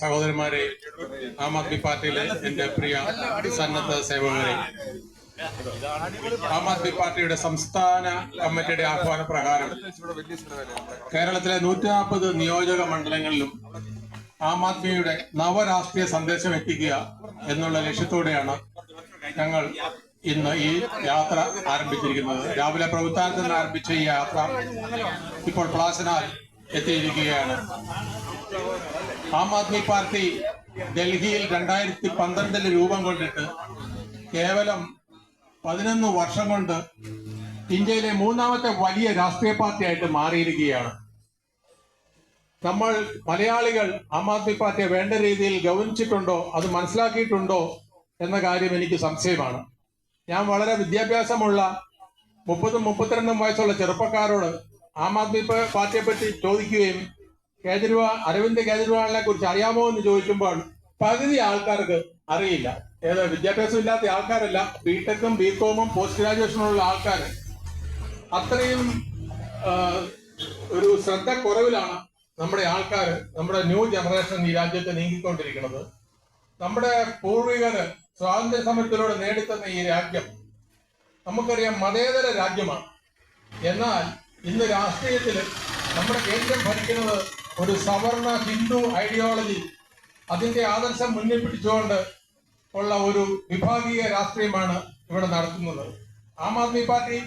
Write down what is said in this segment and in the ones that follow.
സഹോദരന്മാരെ ആം ആദ്മി പാർട്ടിയിലെ എന്റെ പ്രിയ സന്നദ്ധ സേവകരെ ആം ആദ്മി പാർട്ടിയുടെ സംസ്ഥാന കമ്മിറ്റിയുടെ ആഹ്വാന പ്രകാരം കേരളത്തിലെ നൂറ്റി നാൽപ്പത് നിയോജക മണ്ഡലങ്ങളിലും ആം ആദ്മിയുടെ നവരാഷ്ട്രീയ സന്ദേശം എത്തിക്കുക എന്നുള്ള ലക്ഷ്യത്തോടെയാണ് ഞങ്ങൾ ഇന്ന് ഈ യാത്ര ആരംഭിച്ചിരിക്കുന്നത്. രാവിലെ പ്രഭുത്താനത്ത് നിന്ന് ആരംഭിച്ച ഈ യാത്ര ഇപ്പോൾ പ്ലാസനാൽ എത്തിയിരിക്കുകയാണ്. ആം ആദ്മി പാർട്ടി ഡൽഹിയിൽ രണ്ടായിരത്തി പന്ത്രണ്ടിൽ രൂപം കൊണ്ടിട്ട് കേവലം പതിനൊന്ന് വർഷം കൊണ്ട് ഇന്ത്യയിലെ മൂന്നാമത്തെ വലിയ രാഷ്ട്രീയ പാർട്ടിയായിട്ട് മാറിയിരിക്കുകയാണ്. നമ്മൾ മലയാളികൾ ആം ആദ്മി പാർട്ടിയെ വേണ്ട രീതിയിൽ ഗവനിച്ചിട്ടുണ്ടോ അത് മനസ്സിലാക്കിയിട്ടുണ്ടോ എന്ന കാര്യം എനിക്ക് സംശയമാണ്. ഞാൻ വളരെ വിദ്യാഭ്യാസമുള്ള മുപ്പതും മുപ്പത്തിരണ്ടും വയസ്സുള്ള ചെറുപ്പക്കാരോട് ആം ആദ്മി പാർട്ടിയെ പറ്റി ചോദിക്കുകയും കേജ്രിവാൾ അരവിന്ദ് കേജ്രിവാളിനെ കുറിച്ച് അറിയാമോ എന്ന് ചോദിക്കുമ്പോൾ പകുതി ആൾക്കാർക്ക് അറിയില്ല. ഏത് വിദ്യാഭ്യാസം ഇല്ലാത്ത ആൾക്കാരല്ല ബിടെക്കും ബികോമും പോസ്റ്റ് ഗ്രാജുവേഷനുള്ള ആൾക്കാർ അത്രയും ഒരു ശ്രദ്ധ കുറവിലാണ് നമ്മുടെ ആൾക്കാർ നമ്മുടെ ന്യൂ ജനറേഷൻ ഈ രാജ്യത്ത് നീങ്ങിക്കൊണ്ടിരിക്കുന്നത്. നമ്മുടെ പൂർവികർ സ്വാതന്ത്ര്യ സമരത്തിലൂടെ നേടിത്തന്ന ഈ രാജ്യം നമുക്കറിയാം മതേതര രാജ്യമാണ്. എന്നാൽ ഇന്ന് രാഷ്ട്രീയത്തിൽ നമ്മുടെ കേന്ദ്രം ഭരിക്കുന്നത് ഒരു സവർണ ഹിന്ദു ഐഡിയോളജി അതിന്റെ ആദർശം മുന്നിൽ പിടിച്ചുകൊണ്ട് ഉള്ള ഒരു വിഭാഗീയ രാഷ്ട്രീയമാണ് ഇവിടെ നടത്തുന്നത്. ആം ആദ്മി പാർട്ടി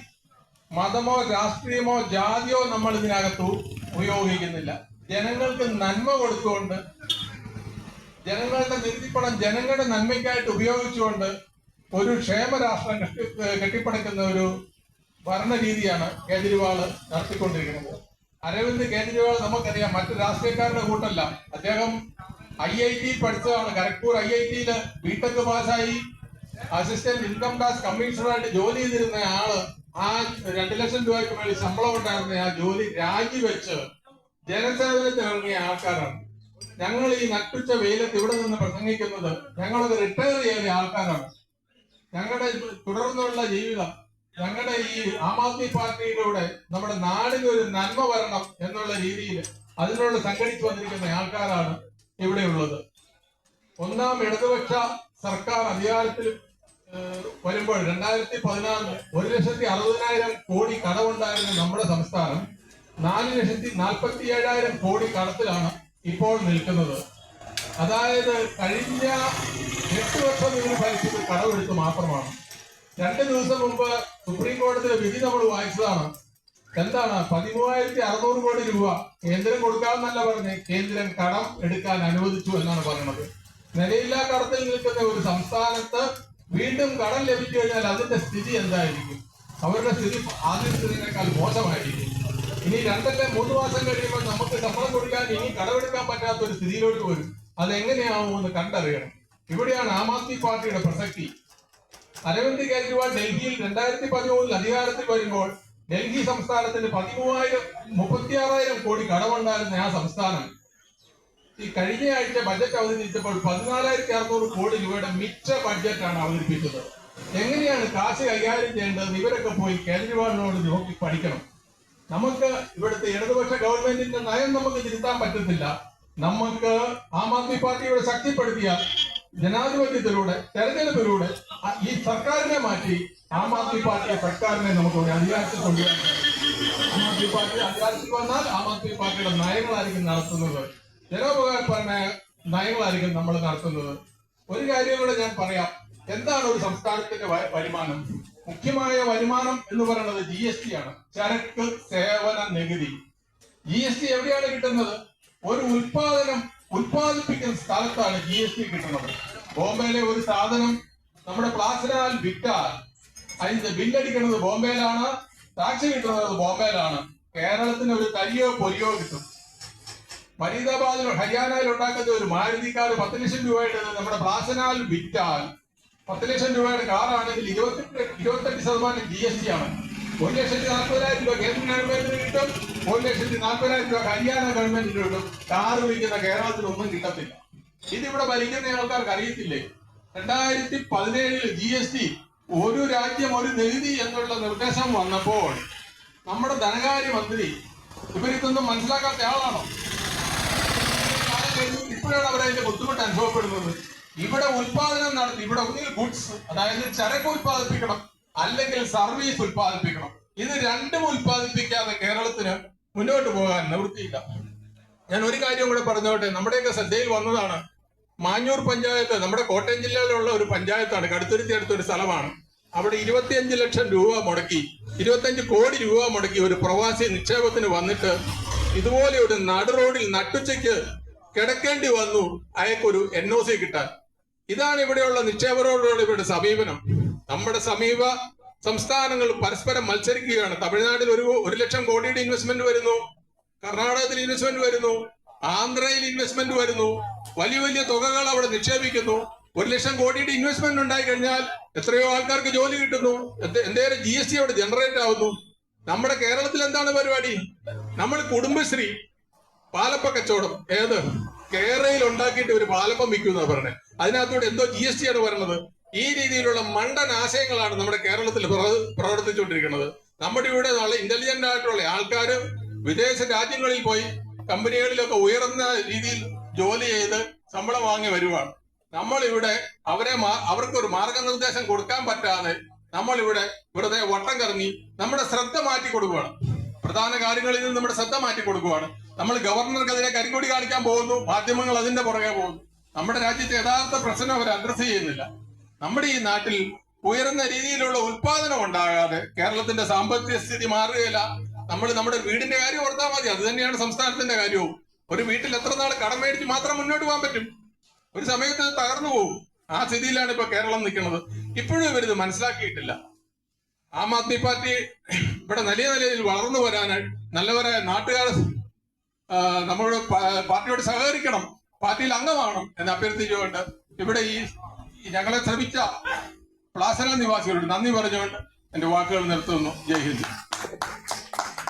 മതമോ രാഷ്ട്രീയമോ ജാതിയോ നമ്മൾ ഇതിനകത്തു ഉപയോഗിക്കുന്നില്ല. ജനങ്ങൾക്ക് നന്മ കൊടുത്തുകൊണ്ട് ജനങ്ങളുടെ നികുതിപ്പണം ജനങ്ങളുടെ നന്മയ്ക്കായിട്ട് ഉപയോഗിച്ചുകൊണ്ട് ഒരു ക്ഷേമരാഷ്ട്രം കെട്ടി കെട്ടിപ്പടുക്കുന്ന ഒരു ഭരണരീതിയാണ് കേജ്രിവാൾ നടത്തിക്കൊണ്ടിരിക്കുന്നത്. അരവിന്ദ് കേജ്രിവാൾ നമുക്കറിയാം മറ്റു രാഷ്ട്രീയക്കാരുടെ കൂട്ടല്ല. അദ്ദേഹം ഐ ഐ ടി പഠിച്ചതാണ്. ഖരഗ്പൂർ ഐ ഐ ടിയിൽ ബിടെക് പാസ്സായി. അസിസ്റ്റന്റ് ഇൻകം ടാക്സ് കമ്മീഷണറായിട്ട് ജോലി ചെയ്തിരുന്ന ആൾ ആ രണ്ടു ലക്ഷം രൂപയ്ക്ക് മേളിൽ ശമ്പളം ഉണ്ടായിരുന്ന ആ ജോലി രാജിവെച്ച് ജനസേവനത്തിന് ഇറങ്ങിയ ആൾക്കാരാണ്. ഞങ്ങൾ ഈ നട്ടുച്ച വെയിലത്ത് ഇവിടെ നിന്ന് പ്രസംഗിക്കുന്നത് ഞങ്ങളത് റിട്ടയർ ചെയ്യുന്ന ആൾക്കാരാണ്. ഞങ്ങളുടെ തുടർന്നുള്ള ജീവിതം ഞങ്ങളുടെ ഈ ആം ആദ്മി പാർട്ടിയിലൂടെ നമ്മുടെ നാടിന് ഒരു നന്മ വരണം എന്നുള്ള രീതിയിൽ അതിനോട് സംഘടിച്ചു വന്നിരിക്കുന്ന ആൾക്കാരാണ് ഇവിടെയുള്ളത് ഒന്നാം ഇടതുപക്ഷ സർക്കാർ അധികാരത്തിൽ വരുമ്പോൾ രണ്ടായിരത്തി പതിനാറിൽ ഒരു ലക്ഷത്തി അറുപതിനായിരം കോടി കടമുണ്ടായിരുന്ന നമ്മുടെ സംസ്ഥാനം നാല് ലക്ഷത്തി നാൽപ്പത്തി ഏഴായിരം കോടി കടത്തിലാണ് ഇപ്പോൾ നിൽക്കുന്നത്. അതായത് കഴിഞ്ഞ എട്ട് വർഷം ഇതിന് ഭരിച്ചത് കടമെടുത്ത് മാത്രമാണ്. രണ്ട് ദിവസം മുമ്പ് സുപ്രീം കോടതിയിലെ വിധി നമ്മൾ വായിച്ചതാണ്. എന്താണ്? പതിമൂവായിരത്തി അറുന്നൂറ് കോടി രൂപ കേന്ദ്രം കൊടുക്കാമെന്നല്ല പറഞ്ഞ്. കേന്ദ്രം കടം എടുക്കാൻ അനുവദിച്ചു എന്നാണ് പറയുന്നത്. നിലയില്ലാ കടത്തിൽ നിൽക്കുന്ന ഒരു സംസ്ഥാനത്ത് വീണ്ടും കടം ലഭിച്ചു കഴിഞ്ഞാൽ അതിന്റെ സ്ഥിതി എന്തായിരിക്കും? അവരുടെ സ്ഥിതി ആദ്യ സ്ഥിതിനേക്കാൾ മോശമായിരിക്കും. ഇനി രണ്ടല്ല മൂന്ന് മാസം കഴിയുമ്പോൾ നമുക്ക് ശമ്പളം കൊടുക്കാൻ ഇനി കടമെടുക്കാൻ പറ്റാത്ത ഒരു സ്ഥിതിയിലോട്ട് വരും. അത് അതെങ്ങനെയാവുമെന്ന് കണ്ടറിയണം. ഇവിടെയാണ് ആം ആദ്മി പാർട്ടിയുടെ പ്രസക്തി. അരവിന്ദ് കേജ്രിവാൾ ഡൽഹിയിൽ രണ്ടായിരത്തി പതിമൂന്നിൽ അധികാരത്തിൽ വരുമ്പോൾ ഡൽഹി സംസ്ഥാനത്തിന് പതിമൂവായിരം മുപ്പത്തിയാറായിരം കോടി കടമുണ്ടായിരുന്ന ആ സംസ്ഥാനം. ഈ കഴിഞ്ഞ ആഴ്ച ബജറ്റ് അവതരിപ്പിച്ചപ്പോൾ പതിനാലായിരത്തി അറുന്നൂറ് കോടി രൂപയുടെ മിച്ച ബഡ്ജറ്റാണ് അവതരിപ്പിച്ചത്. എങ്ങനെയാണ് കാശ് കൈകാര്യം ചെയ്യേണ്ടത്? ഇവരൊക്കെ പോയി കേജ്രിവാളിനോട് നോക്കി പഠിക്കണം. നമുക്ക് ഇവിടുത്തെ ഇടതുപക്ഷ ഗവൺമെന്റിന്റെ നയം നമുക്ക് തിരുത്താൻ പറ്റത്തില്ല. നമുക്ക് ആം ആദ്മി പാർട്ടിയുടെ ശക്തിപ്പെടുത്തിയ ജനാധിപത്യത്തിലൂടെ തെരഞ്ഞെടുപ്പിലൂടെ ഈ സർക്കാരിനെ മാറ്റി ആം ആദ്മി പാർട്ടിയെ സർക്കാരിനെ നമുക്ക് ഒരു അധികാരത്തിൽ കൊണ്ടുവരാൻ. ആം ആദ്മി പാർട്ടി അധികാരത്തിൽ വന്നാൽ ആം ആദ്മി പാർട്ടിയുടെ നയങ്ങളായിരിക്കും നടത്തുന്നത്. ജനോപകാരപരമായ നയങ്ങളായിരിക്കും നമ്മൾ നടത്തുന്നത്. ഒരു കാര്യം കൂടെ ഞാൻ പറയാം. എന്താണ് ഒരു സംസ്ഥാനത്തിന്റെ വരുമാനം? മുഖ്യമായ വരുമാനം എന്ന് പറയുന്നത് ജി എസ് ടി ആണ്. ചരക്ക് സേവന നികുതി. ജി എസ് ടി എവിടെയാണ് കിട്ടുന്നത്? ഒരു ഉൽപാദനം ഉൽപാദിപ്പിക്കുന്ന സ്ഥലത്താണ് ജി എസ് ടി കിട്ടുന്നത്. ബോംബെയിലെ ഒരു സാധനം നമ്മുടെ പ്ലാസിനാൽ വിറ്റാൽ അതിന്റെ ബില്ലടിക്കുന്നത് ബോംബെയിലാണ്. ടാക്സ് കിട്ടുന്നത് ബോംബെയിലാണ്. കേരളത്തിന് ഒരു തരിയോ പൊരിയോ കിട്ടും. ഫരീദാബാദിൽ ഹരിയാനയിൽ ഉണ്ടാക്കുന്ന ഒരു മാരുതി കാർ പത്ത് ലക്ഷം രൂപയുടെ നമ്മുടെ പ്ലാസനാൽ വിറ്റാൽ പത്ത് ലക്ഷം രൂപയുടെ കാറാണെങ്കിൽ ഇരുപത്തെട്ട് ഇരുപത്തെട്ട് ശതമാനം ജി എസ് ടി ആണ്. ഒരു ലക്ഷത്തി നാൽപ്പതിനായിരം രൂപ കേന്ദ്ര ഗവൺമെന്റിന് കിട്ടും. ഒരു ലക്ഷത്തി നാൽപ്പതിനായിരം രൂപ ഹരിയാന ഗവൺമെന്റിന് കിട്ടും. കാർ വിൽക്കുന്ന കേരളത്തിൽ ഒന്നും കിട്ടത്തില്ല. ഇതിവിടെ ഭരിക്കുന്ന ആൾക്കാർക്ക് അറിയത്തില്ലേ? രണ്ടായിരത്തി പതിനേഴിൽ ജി എസ് ടി ഒരു രാജ്യം ഒരു നികുതി എന്നുള്ള നിർദ്ദേശം വന്നപ്പോൾ നമ്മുടെ ധനകാര്യ മന്ത്രി ഇവരിതൊന്നും മനസ്സിലാക്കാത്ത ആളാണോ? ഇപ്പോഴാണ് അവർ അതിന്റെ ബുദ്ധിമുട്ട് അനുഭവപ്പെടുന്നത്. ഇവിടെ ഉൽപാദനം നടത്തി ഇവിടെ ഒന്നിൽ ഗുഡ്സ് അതായത് ചരക്ക് ഉൽപ്പാദിപ്പിക്കണം അല്ലെങ്കിൽ സർവീസ് ഉൽപ്പാദിപ്പിക്കണം. ഇത് രണ്ടും ഉൽപ്പാദിപ്പിക്കാതെ കേരളത്തിന് മുന്നോട്ട് പോകാൻ നിവൃത്തിയില്ല. ഞാൻ ഒരു കാര്യം കൂടെ പറഞ്ഞോട്ടെ? നമ്മുടെയൊക്കെ ശ്രദ്ധയിൽ വന്നതാണ് മാഞ്ഞൂർ പഞ്ചായത്ത് നമ്മുടെ കോട്ടയം ജില്ലയിലുള്ള ഒരു പഞ്ചായത്താണ്. കടുത്തുരുത്തി അടുത്തൊരു സ്ഥലമാണ്. അവിടെ ഇരുപത്തിയഞ്ച് ലക്ഷം രൂപ മുടക്കി ഇരുപത്തിയഞ്ച് കോടി രൂപ മുടക്കി ഒരു പ്രവാസി നിക്ഷേപത്തിന് വന്നിട്ട് ഇതുപോലെ ഒരു നടു റോഡിൽ നട്ടുച്ചയ്ക്ക് കിടക്കേണ്ടി വന്നു അയക്കൊരു എൻ ഒ സി കിട്ടാൻ. ഇതാണ് ഇവിടെയുള്ള നിക്ഷേപരോടുള്ള ഇവരുടെ സമീപനം. നമ്മുടെ സമീപ സംസ്ഥാനങ്ങൾ പരസ്പരം മത്സരിക്കുകയാണ്. തമിഴ്നാട്ടിൽ ഒരു ഒരു ലക്ഷം കോടിയുടെ ഇൻവെസ്റ്റ്മെന്റ് വരുന്നു. കർണാടകത്തിൽ ഇൻവെസ്റ്റ്മെന്റ് വരുന്നു. ആന്ധ്രയിൽ ഇൻവെസ്റ്റ്മെന്റ് വരുന്നു. വലിയ വലിയ തുകകൾ അവിടെ നിക്ഷേപിക്കുന്നു. ഒരു ലക്ഷം കോടിയുടെ ഇൻവെസ്റ്റ്മെന്റ് ഉണ്ടായി കഴിഞ്ഞാൽ എത്രയോ ആൾക്കാർക്ക് ജോലി കിട്ടുന്നു. എന്തേലും ജി എസ് ടി അവിടെ ജനറേറ്റ് ആവുന്നു. നമ്മുടെ കേരളത്തിൽ എന്താണ് പരിപാടി? നമ്മൾ കുടുംബശ്രീ പാലപ്പ കച്ചവടം ഏത്? കേരളയിൽ ഉണ്ടാക്കിയിട്ട് ഒരു പാലപ്പം വിൽക്കുന്ന പറഞ്ഞത് അതിനകത്തൂടെ എന്തോ ജി എസ് ടി ആണ് പറയുന്നത് ഈ രീതിയിലുള്ള മണ്ടൻ ആശയങ്ങളാണ് നമ്മുടെ കേരളത്തിൽ പ്രവർത്തിച്ചുകൊണ്ടിരിക്കുന്നത്. നമ്മുടെ ഇവിടെ നല്ല ഇന്റലിജന്റ് ആയിട്ടുള്ള ആൾക്കാർ വിദേശ രാജ്യങ്ങളിൽ പോയി കമ്പനികളിലൊക്കെ ഉയർന്ന രീതിയിൽ ജോലി ചെയ്ത് ശമ്പളം വാങ്ങി വരുവാണ്. നമ്മൾ ഇവിടെ അവരെ അവർക്ക് ഒരു മാർഗനിർദ്ദേശം കൊടുക്കാൻ പറ്റാതെ നമ്മൾ ഇവിടെ വെറുതെ വട്ടം കറങ്ങി നമ്മുടെ ശ്രദ്ധ മാറ്റി കൊടുക്കുകയാണ് പ്രധാന കാര്യങ്ങളിൽ നിന്ന് നമ്മുടെ ശ്രദ്ധ മാറ്റി കൊടുക്കുകയാണ് നമ്മൾ ഗവർണർക്ക് അതിനെ കാണിക്കാൻ പോകുന്നു മാധ്യമങ്ങൾ അതിന്റെ പുറകെ പോകുന്നു. നമ്മുടെ രാജ്യത്തെ യഥാർത്ഥ പ്രശ്നം അവർ അഡ്രസ് ചെയ്യുന്നില്ല. നമ്മുടെ ഈ നാട്ടിൽ ഉയർന്ന രീതിയിലുള്ള ഉത്പാദനം ഉണ്ടാകാതെ കേരളത്തിന്റെ സാമ്പത്തിക സ്ഥിതി മാറുകയില്ല. നമ്മൾ നമ്മുടെ വീടിന്റെ കാര്യം ഓർത്താൽ മതി. അത് തന്നെയാണ് സംസ്ഥാനത്തിന്റെ കാര്യവും. ഒരു വീട്ടിൽ എത്ര നാൾ കടം മേടിച്ച് മാത്രം മുന്നോട്ട് പോകാൻ പറ്റും? ഒരു സമയത്ത് തകർന്നു പോകും. ആ സ്ഥിതിയിലാണ് ഇപ്പൊ കേരളം നിൽക്കുന്നത്. ഇപ്പോഴും ഇവരിത് മനസ്സിലാക്കിയിട്ടില്ല. ആം ആദ്മി പാർട്ടി ഇവിടെ നല്ല നിലയിൽ വളർന്നു വരാനായി നല്ലവരെ നാട്ടുകാർ നമ്മളോട് പാർട്ടിയോട് സഹകരിക്കണം പാർട്ടിയിൽ അംഗമാവണം എന്ന് അഭ്യർത്ഥിച്ചുകൊണ്ട് ഇവിടെ ഈ ഞങ്ങളെ ശ്രമിച്ച പ്ലാസന നിവാസികളോട് നന്ദി പറഞ്ഞുകൊണ്ട് എന്റെ വാക്കുകൾ നിർത്തുന്നു. ജയ് ഹിന്ദ്.